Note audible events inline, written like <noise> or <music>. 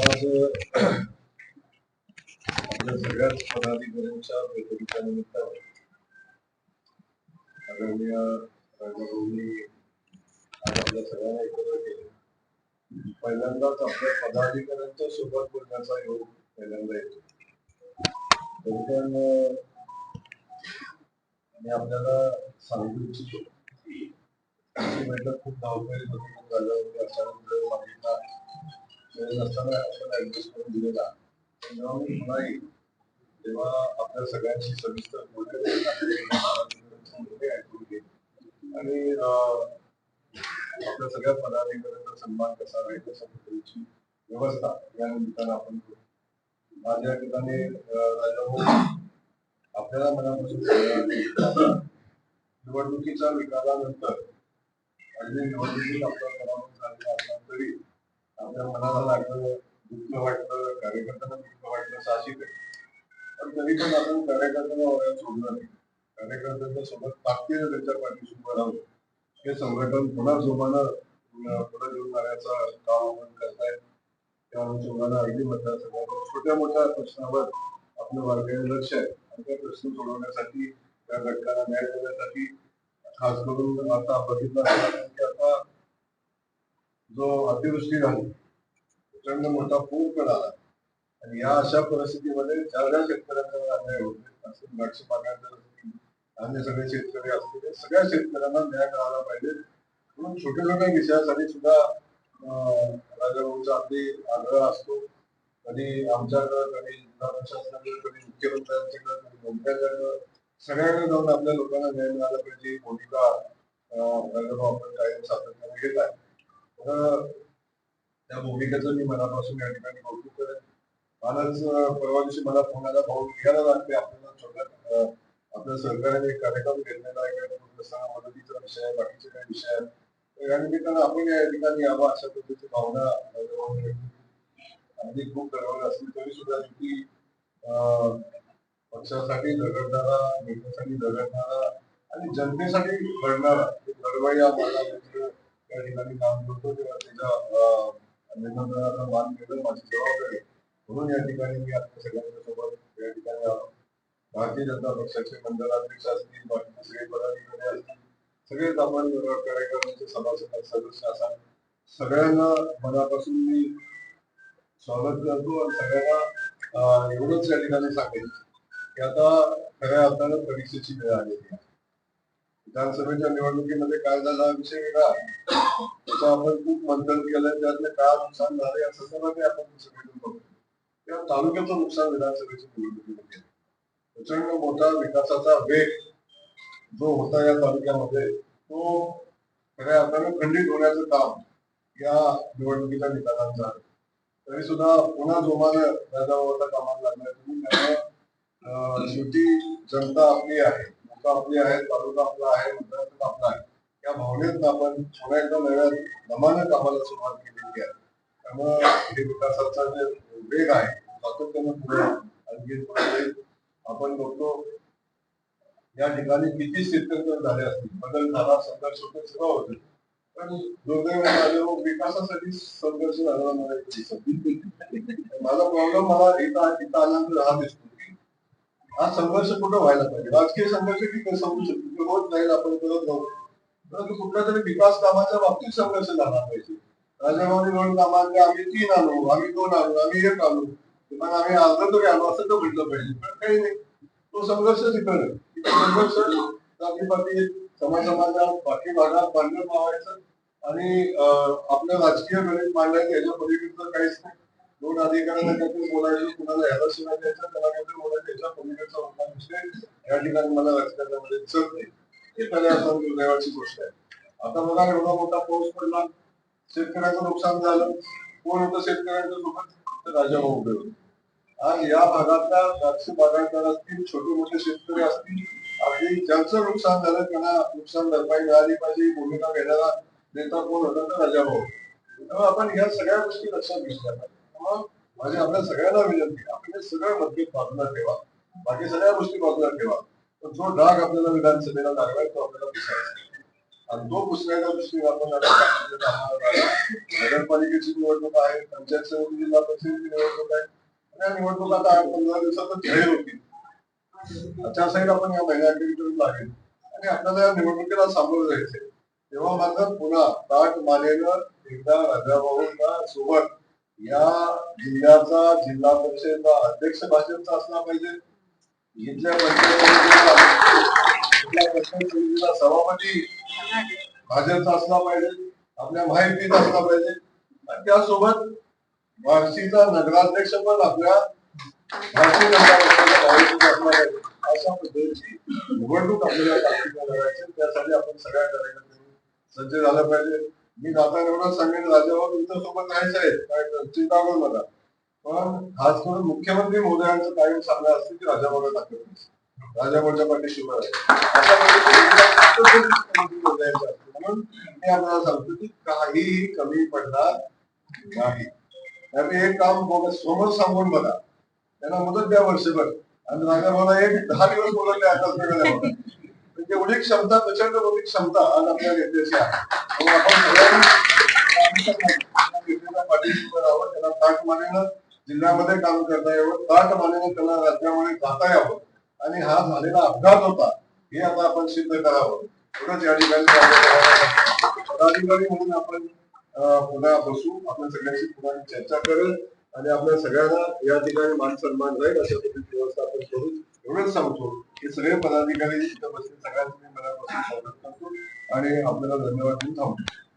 आज आपल्या सगळ्याच पदाधिकाऱ्यांच्या बैठकीच्या निमित्ताने आदरणीय राजाभाऊंनी आज आपल्या सगळ्यांना एकत्र केले पहिल्यांदाच आपल्या पदाधिकाऱ्यांच्या सोबत बोलण्याचा योग पहिल्यांदा येतो तरी पण मी आपल्याला सांगू इच्छितो ही बैठक खूप धावपळी होती खूप झाल्यावरती अचानक वेळ मागितला वेळ नसताना आपण ऍडजस्ट करून दिलेला पण जेव्हा तेव्हा आपल्या सगळ्यांशी सविस्तर बोलणं ऐकून घेईल आणि आपल्या सगळ्या पदाधिकाऱ्यांचा सन्मान कसा राहील अशा व्यवस्था या निमित्तानं आपण करू माझ्या ठिकाणी अं, राजाभाऊ आपल्याला मनापासून सांगायला निवडणुकीच्या निकालानंतर अगदी निवडणुकीत आपला पराभव झालेला असला तरी आपल्या मनाला लागलं दुःख वाटलं कार्यकर्त्यांना दुःख वाटलं साहजिक पण तरी पण आपण कार्यकर्त्यांना वगैरे सोडलं नाही. कार्यकर्त्यांच्या सोबत ताकदीने त्यांच्या पाठीशी उभं राहून हे संघटन पुन्हा जोमानं पुढे घेऊन जाण्याचं काम आपण करताय त्या अनुषंगानं अगदी मतदारसंघात छोट्या मोठ्या प्रश्नावर आपलं वारकरी लक्ष आहे. आणि त्या प्रश्न सोडवण्यासाठी त्या घटकाला न्याय देण्यासाठी खास करून आता बघितलं की आता जो अतिवृष्टी झाली प्रचंड मोठा पूर पण आला आणि या अशा परिस्थितीमध्ये सगळ्या ज्या शेतकऱ्यांना अन्याय होते असं द्राक्ष बागायतदार अन्य सगळे शेतकरी असतील सगळ्या शेतकऱ्यांना न्याय मिळाला पाहिजे. म्हणून छोट्या छोट्या विषयासाठी सुद्धा अं, राजाभाऊंचा अगदी आग्रह असतो. कधी आमच्याकडं कधी जिल्हा प्रशासनाकडे कधी मुख्यमंत्र्यांच्याकडे कधी मंत्र्यांच्याकडे सगळ्याकडे जाऊन आपल्या लोकांना न्याय मिळाला पाहिजे. ही भूमिका राजाभाऊ आपण कायम सातत्याने घेत आहे. तर त्या भूमिकेचं मी मनापासून या ठिकाणी कौतुक करेन कालच परवा दिवशी मला फोन आला भाऊ घ्यायला लागते आपल्याला छोट्या आपल्या सरकारने एक कार्यक्रम घेतलेला आहे काय मदतीचा विषय आहे बाकीचे काही विषय आहेत. या निमित्तानं आपण या ठिकाणी यावं अशा पद्धतीची भावना अगदी खूप ठरवलं असली तरी सुद्धा युती अं, पक्षासाठी झगडणारा नेत्यासाठी झगडणारा आणि जनतेसाठी लढणारा एक लढवय्या माणूस या ठिकाणी काम करतो तेव्हा त्याच्या मान माझी जबाबदारी म्हणून या ठिकाणी मी आपल्या सगळ्यांच्या सोबत या ठिकाणी आलो भारतीय जनता पक्षाचे मंडळाध्यक्ष असतील बाकीचे सगळे पदाधिकारी असतील कार्यक्रमाचे सभासद सदस्य असाल सगळ्यांना मनापासून मी स्वागत करतो आणि सगळ्यांना एवढंच या ठिकाणी सांगेल की आता खऱ्या अर्थानं परीक्षेची वेळ आलेली आहे विधानसभेच्या निवडणुकीमध्ये काय झाला हा विषय वेगळा आहे. त्याचं आपण खूप मंथन केलं त्यातलं काय नुकसान झालं या संदर्भात आपण सगळेजण बघतो तेव्हा तालुक्याचं नुकसान विधानसभेच्या निवडणुकीमध्ये प्रचंड मोठा विकासाचा वेग जो होता या तालुक्यामध्ये तो खऱ्या अर्थानं खंडित होण्याचं काम या निवडणुकीच्या निकालात झालं. तरी सुद्धा पुन्हा जोमानं राजाभाऊला कामाला लागलाय. तुम्ही शेवटी जनता आपली आहे. लोक आपली आहे तालुका आपला आहे मतदारसंघ आपला आहे. या भावनेतून आपण पुन्हा एकदा नव्या दमानं कामाला सुरुवात केलेली आहे. त्यामुळं हे विकासाचा जे वेग आहे सातत्यानं पुढे आणखी पुढे आपण बघतो. या ठिकाणी किती स्थित्यंतर झाले असतील? बदल झाला संघर्ष होतो सगळं होते. पण दुर्दैव म्हणजे हो, विकासासाठी संघर्ष झाला मला दिसत <laughs> माझा प्रॉब्लेम मला इथं इथं आल्यानंतर हा दिसतो. हा संघर्ष कुठं व्हायला पाहिजे? राजकीय संघर्ष ठीक आहे समजू शकतो? की होत जाईल आपण करत जाऊ परंतु कुठल्या तरी विकास कामाच्या बाबतीत संघर्ष झाला पाहिजे. राजाभाऊनी दोन कामांचे आम्ही तीन आलो आम्ही दोन आलो आम्ही एक आलो. किंवा आम्ही अर्ध तरी आलो असं तर म्हटलं पाहिजे पण काही नाही. तो संघर्ष तिकडे संघर्ष जातीपाती समाज समाजात बाकी भागात बांधलं मावायचं. आणि आपलं आपल्या राजकीय गणित मांडायचं याच्या पलीकडचं काहीच नाही. दोन अधिकाऱ्यांना काहीतरी बोलायचं कुणाला ह्याला शिवाय द्यायचा त्याला काहीतरी बोलायचं याच्या पलीकडचा होता विषय. या ठिकाणी मला राजकारणामध्ये दिसत नाही. हे खऱ्या अर्थानं दुर्दैवाची गोष्ट आहे. आता बघा एवढा मोठा पाऊस पडला शेतकऱ्याचं नुकसान झालं. कोण होतं शेतकऱ्यांचं सोबत तर राजाभाऊ उभे होते. आज या भागातल्या द्राक्ष बागायतदार असतील छोटे मोठे शेतकरी असतील. अगदी ज्यांचं नुकसान झालं त्यांना नुकसान भरपाई मिळाली पाहिजे ही भूमिका घेण्याला नेता कोण होता? तर राजाभाऊ त्यामुळे आपण ह्या सगळ्या गोष्टी लक्षात घेतल्या पाहिजे. त्यामुळं माझी आपल्या सगळ्यांना विनंती आपण हे सगळं मतभेद बाजूला ठेवा. बाकी सगळ्या गोष्टी बाजूला ठेवा. पण जो डाग आपल्याला विधानसभेला लागलाय तो आपल्याला पुसायचा आणि तो पुसण्याच्या दृष्टीने आपण नगरपालिकेची निवडणूक आहे पंचायत समिती जिल्हा परिषदेची निवडणूक आहे. आणि या निवडणूक आता आठ पंधरा दिवसातच जाहीर होतील. आचारसंहिता आपण या महिन्या अखेरीपर्यंत लागेल आणि आपल्याला या निवडणुकीला सामोरं जायचंय. तेव्हा मात्र पुन्हा ताट मानेनं एकदा राजाभाऊंना सोबत या जिल्ह्याचा जिल्हा परिषदेचा अध्यक्ष भाजपचा असला पाहिजे. इथल्या जिल्हा सभापती भाजपचा असला पाहिजे. आपल्या माहितीचा असला पाहिजे. आणि त्यासोबत बार्शीचा नगराध्यक्ष पण आपल्या भारतीय जनता पक्षाचा असला पाहिजे अशा पद्धतीची निवडणूक आपल्याला त्यासाठी आपण सगळ्या कार्यकर्त्यांनी सज्ज झालं पाहिजे. मी जाताना एवढं सांगेन राजाभाऊ तुमच्यासोबत राहायचं आहे काय चिंता करू नका पण खास करून मुख्यमंत्री महोदयांचं कायम सांगणं असतं की राजाभाऊला दाखवत राजाभाऊच्या पाठीशी उभं म्हणून मी आपल्याला सांगतो की काहीही कमी पडणार नाही. त्यामुळे एक काम बघा समोर सांगून बघा. त्यांना मदत द्या वर्षभर. आणि राजाभाऊला एक दहा दिवस बोलवले आता म्हणजे सगळं एवढी क्षमता प्रचंड मोठी क्षमता आज आपल्या नेत्याची आहे. आपण सगळ्यांनी राहावं त्याला ताट मानेनं जिल्ह्यामध्ये काम करता यावं ताट मानेनं त्याला राज्यामध्ये जाता यावं. आणि हा झालेला अपघात होता हे आता आपण सिद्ध करावं. एवढंच या ठिकाणी पदाधिकारी म्हणून आपण पुन्हा बसू आपण सगळ्यांशी पुन्हा चर्चा करेल आणि आपल्या सगळ्यांना या ठिकाणी मान सन्मान राहील अशा पद्धतीची व्यवस्था आपण करू एवढंच सांगतो. हे सगळे पदाधिकारी इथं बसले सगळ्यांचे मी मनापासून स्वागत करतो आणि आपल्याला धन्यवाद देऊन थांबतो.